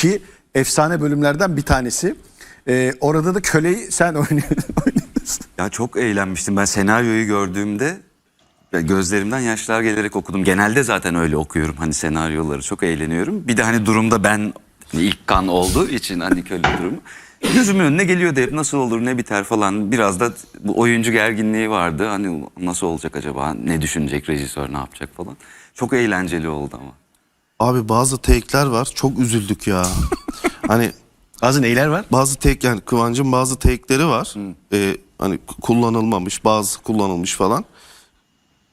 ki efsane bölümlerden bir tanesi. Ee, orada da köleyi sen oynuyorsun. Ya çok eğlenmiştim. Ben senaryoyu gördüğümde gözlerimden yaşlar gelerek okudum. Genelde zaten öyle okuyorum. Hani senaryoları çok eğleniyorum. Bir de hani durumda ben hani ilk kan olduğu için hani köle durumu. Gözümün önüne geliyordu hep nasıl olur ne biter falan. Biraz da bu oyuncu gerginliği vardı. Hani nasıl olacak acaba ne düşünecek rejisör ne yapacak falan. Çok eğlenceli oldu ama. Abi bazı take'ler var. Çok üzüldük ya. hani Bazı neyler var? bazı take yani Kıvancın bazı take'leri var. Ee, hani kullanılmamış, bazı kullanılmış falan.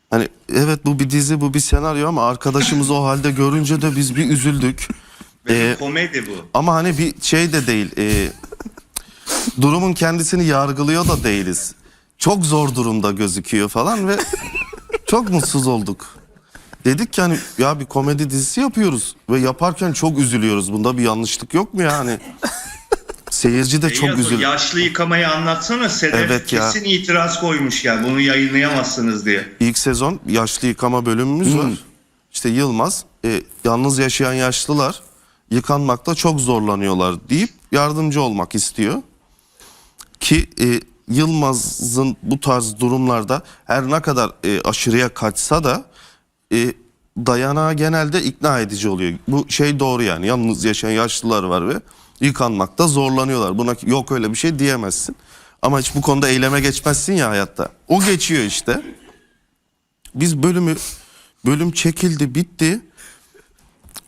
Hani evet bu bir dizi, bu bir senaryo ama arkadaşımız o halde görünce de biz bir üzüldük. Ee, Komedi bu. ama hani bir şey de değil. e, durumun kendisini yargılıyor da değiliz. Çok zor durumda gözüküyor falan ve çok mutsuz olduk. Dedik ki hani ya bir komedi dizisi yapıyoruz ve yaparken çok üzülüyoruz. Bunda bir yanlışlık yok mu yani? Seyirci de çok üzülüyor. Yaşlı yıkamayı anlatsana. Sedef Evet ya. kesin itiraz koymuş ya. Bunu yayınlayamazsınız diye. İlk sezon yaşlı yıkama bölümümüz var. İşte Yılmaz e, yalnız yaşayan yaşlılar yıkanmakta çok zorlanıyorlar deyip yardımcı olmak istiyor. Ki e, Yılmaz'ın bu tarz durumlarda her ne kadar e, aşırıya kaçsa da e, dayanağı genelde ikna edici oluyor. Bu şey doğru yani yalnız yaşayan yaşlılar var ve yıkanmakta zorlanıyorlar. Buna yok öyle bir şey diyemezsin. Ama hiç bu konuda eyleme geçmezsin ya hayatta. O geçiyor işte. Biz bölümü bölüm çekildi bitti.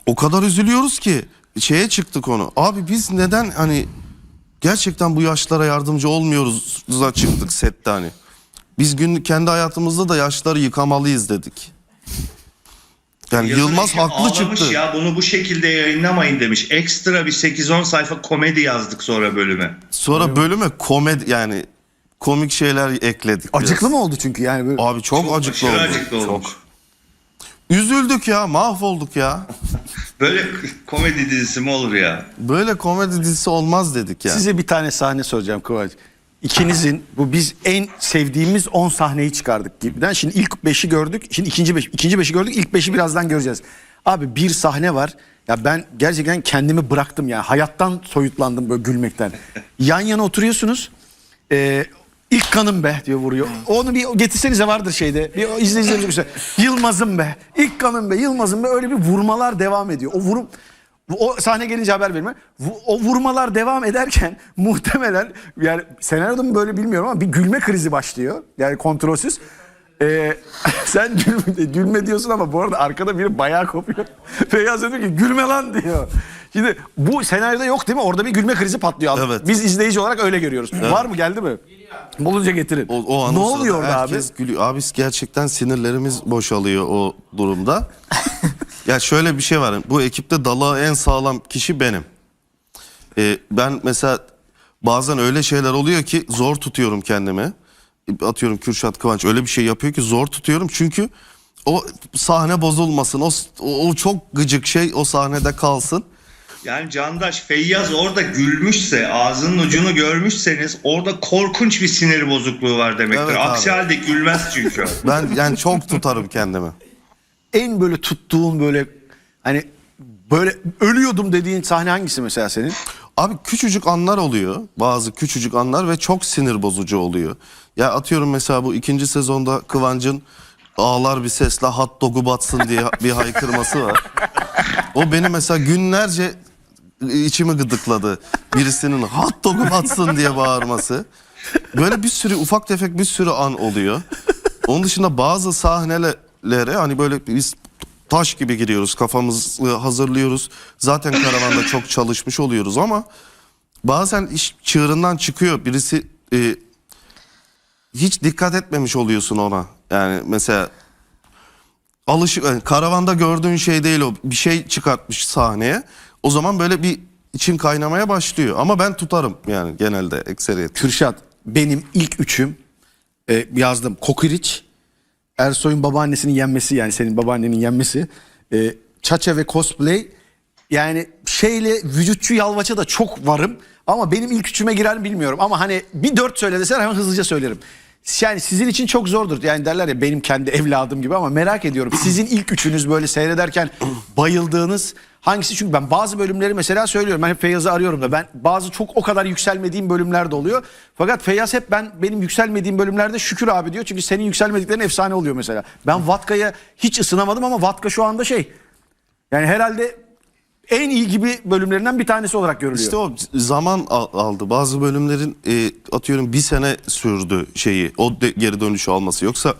O kadar üzülüyoruz ki şeye çıktık onu. Abi biz neden hani gerçekten bu yaşlara yardımcı olmuyoruz çıktık sette hani. Biz günlük kendi hayatımızda da yaşları yıkamalıyız dedik. Yani Yazın Yılmaz haklı çıktı. ya bunu bu şekilde yayınlamayın demiş. Ekstra bir 8-10 sayfa komedi yazdık sonra bölüme. Sonra bölüme komedi yani komik şeyler ekledik. biraz. Acıklı mı oldu çünkü yani böyle. Abi çok, acıklı Aşırı oldu. acıklı olmuş. Üzüldük ya mahvolduk ya. Böyle komedi dizisi mi olur ya? Böyle komedi dizisi olmaz dedik ya. Size bir tane sahne soracağım Kıvanç. İkinizin bu biz en sevdiğimiz 10 sahneyi çıkardık gibiden. Şimdi ilk 5'i gördük. Şimdi ikinci 5 ikinci 5'i gördük. İlk 5'i birazdan göreceğiz. Abi bir sahne var. Ya ben gerçekten kendimi bıraktım ya. Hayattan soyutlandım böyle gülmekten. Yan yana oturuyorsunuz. Ee, ilk kanım be diyor vuruyor. Onu bir getirsenize vardır şeyde. Bir izleyicilerimize göster. Yılmaz'ım be. İlk kanım be. Yılmaz'ım be. Öyle bir vurmalar devam ediyor. O vurum o sahne gelince haber verme. O vurmalar devam ederken muhtemelen yani senaryoda mı böyle bilmiyorum ama bir gülme krizi başlıyor. Yani kontrolsüz. Ee, sen gülme, gülme diyorsun ama bu arada arkada biri bayağı kopuyor. Feyyaz diyor ki gülme lan diyor. Şimdi bu senaryoda yok değil mi? Orada bir gülme krizi patlıyor. Evet. Biz izleyici olarak öyle görüyoruz. Var mı geldi mi? Bulunca getirin. O, o an ne oluyor orada abi? gülüyor. Abi gerçekten sinirlerimiz boşalıyor o durumda. Ya şöyle bir şey var. Bu ekipte dalağı en sağlam kişi benim. Ee, ben mesela bazen öyle şeyler oluyor ki zor tutuyorum kendimi. Atıyorum Kürşat Kıvanç öyle bir şey yapıyor ki zor tutuyorum. Çünkü o sahne bozulmasın. O, o, çok gıcık şey o sahnede kalsın. Yani Candaş Feyyaz orada gülmüşse, ağzının ucunu görmüşseniz orada korkunç bir sinir bozukluğu var demektir. Evet Aksi halde gülmez çünkü. Ben yani çok tutarım kendimi. En böyle tuttuğun böyle hani böyle ölüyordum dediğin sahne hangisi mesela senin? Abi küçücük anlar oluyor. Bazı küçücük anlar ve çok sinir bozucu oluyor. Ya atıyorum mesela bu ikinci sezonda Kıvancın ağlar bir sesle hot dog'u batsın diye bir haykırması var. O beni mesela günlerce içimi gıdıkladı. Birisinin hot dog'u batsın diye bağırması. Böyle bir sürü ufak tefek bir sürü an oluyor. Onun dışında bazı sahnelere hani böyle biz taş gibi giriyoruz kafamızı hazırlıyoruz. Zaten karavanda çok çalışmış oluyoruz ama bazen iş çığırından çıkıyor. Birisi e, hiç dikkat etmemiş oluyorsun ona. Yani mesela alışık yani karavanda gördüğün şey değil o. Bir şey çıkartmış sahneye. O zaman böyle bir için kaynamaya başlıyor. Ama ben tutarım yani genelde ekseriyet. Kürşat benim ilk üçüm e, yazdım. Kokiriç, Ersoy'un babaannesinin yenmesi yani senin babaannenin yenmesi. E, Çaça ve cosplay yani şeyle vücutçu yalvaça da çok varım. Ama benim ilk üçüme girer mi bilmiyorum. Ama hani bir dört söyle desen hemen hızlıca söylerim. Yani sizin için çok zordur. Yani derler ya benim kendi evladım gibi ama merak ediyorum. Sizin ilk üçünüz böyle seyrederken bayıldığınız hangisi? Çünkü ben bazı bölümleri mesela söylüyorum. Ben hep Feyyaz'ı arıyorum da ben bazı çok o kadar yükselmediğim bölümler de oluyor. Fakat Feyyaz hep ben benim yükselmediğim bölümlerde şükür abi diyor. Çünkü senin yükselmediklerin efsane oluyor mesela. Ben Vatka'ya hiç ısınamadım ama Vatka şu anda şey. Yani herhalde en iyi gibi bölümlerinden bir tanesi olarak görülüyor. İşte o zaman al- aldı. Bazı bölümlerin e, atıyorum bir sene sürdü şeyi. O de- geri dönüşü alması. Yoksa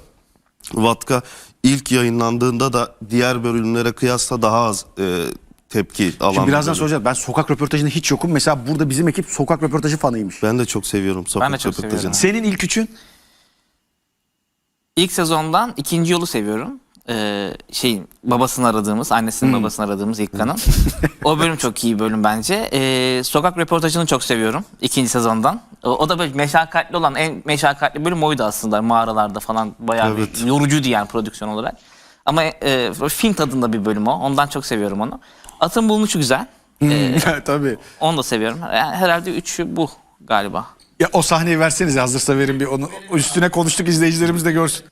Vatka ilk yayınlandığında da diğer bölümlere kıyasla daha az e, tepki alan. Şimdi bir birazdan bölüm. soracağız. Ben sokak röportajında hiç yokum. Mesela burada bizim ekip sokak röportajı fanıymış. Ben de çok seviyorum sokak Ben de çok röportajını. Senin ilk üçün? İlk sezondan ikinci yolu seviyorum. Ee, şeyin babasını aradığımız, annesinin babasını aradığımız İlkan'ın. o bölüm çok iyi bölüm bence. Ee, sokak röportajını çok seviyorum ikinci sezondan. O, o da böyle meşakkatli olan en meşakkatli bölüm oydu aslında mağaralarda falan bayağı Evet. bir yorucuydu yani prodüksiyon olarak. Ama e, film tadında bir bölüm o. Ondan çok seviyorum onu. Atın bulunuşu güzel. Tabii. Onu da seviyorum. Yani herhalde üçü bu galiba. Ya o sahneyi versenize hazırsa verin bir onu. Üstüne konuştuk izleyicilerimiz de görsün.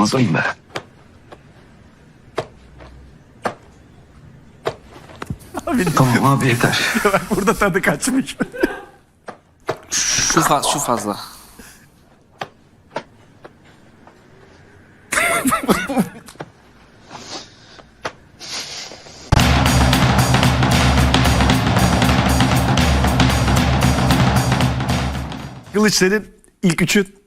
Yılmaz'ım be. Tamam abi yeter. Burada tadı kaçmış. Şu, fa- şu fazla. Kılıç senin ilk üçün.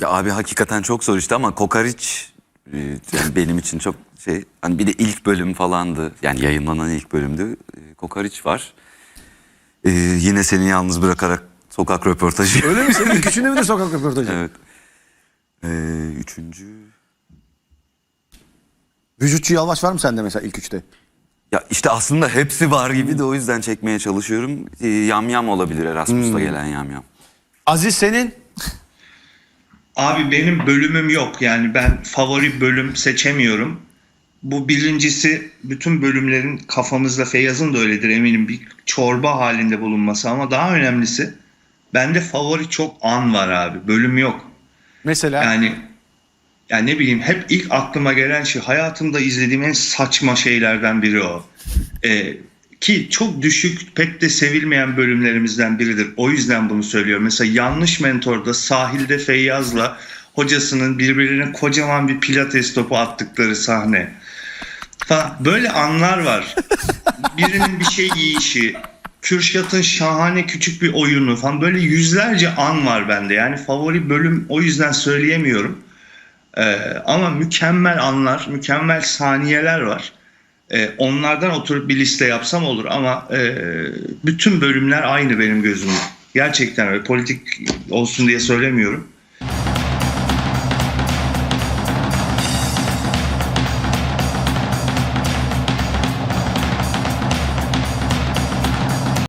Ya abi hakikaten çok zor işte ama Kokariç e, yani benim için çok şey hani bir de ilk bölüm falandı. Yani yayınlanan ilk bölümdü. E, Kokariç var. E, yine seni yalnız bırakarak sokak röportajı. Öyle mi? Senin ilk üçünde mi de sokak röportajı? evet. E, üçüncü. Vücutçu Yalvaç var mı sende mesela ilk üçte? Ya işte aslında hepsi var gibi de o yüzden çekmeye çalışıyorum. E, yamyam olabilir Erasmus'ta gelen yamyam. Aziz senin? Abi benim bölümüm yok. Yani ben favori bölüm seçemiyorum. Bu birincisi bütün bölümlerin kafamızda Feyyaz'ın da öyledir eminim bir çorba halinde bulunması ama daha önemlisi bende favori çok an var abi. Bölüm yok. Mesela Yani yani ne bileyim hep ilk aklıma gelen şey hayatımda izlediğim en saçma şeylerden biri o. Ee, ki çok düşük pek de sevilmeyen bölümlerimizden biridir. O yüzden bunu söylüyorum. Mesela Yanlış Mentor'da sahilde Feyyaz'la hocasının birbirine kocaman bir pilates topu attıkları sahne. Falan. Böyle anlar var. Birinin bir şey yiyişi, Kürşat'ın şahane küçük bir oyunu falan böyle yüzlerce an var bende. Yani favori bölüm o yüzden söyleyemiyorum. Ee, ama mükemmel anlar, mükemmel saniyeler var. Ee, onlardan oturup bir liste yapsam olur ama e, bütün bölümler aynı benim gözümde. Gerçekten öyle politik olsun diye söylemiyorum.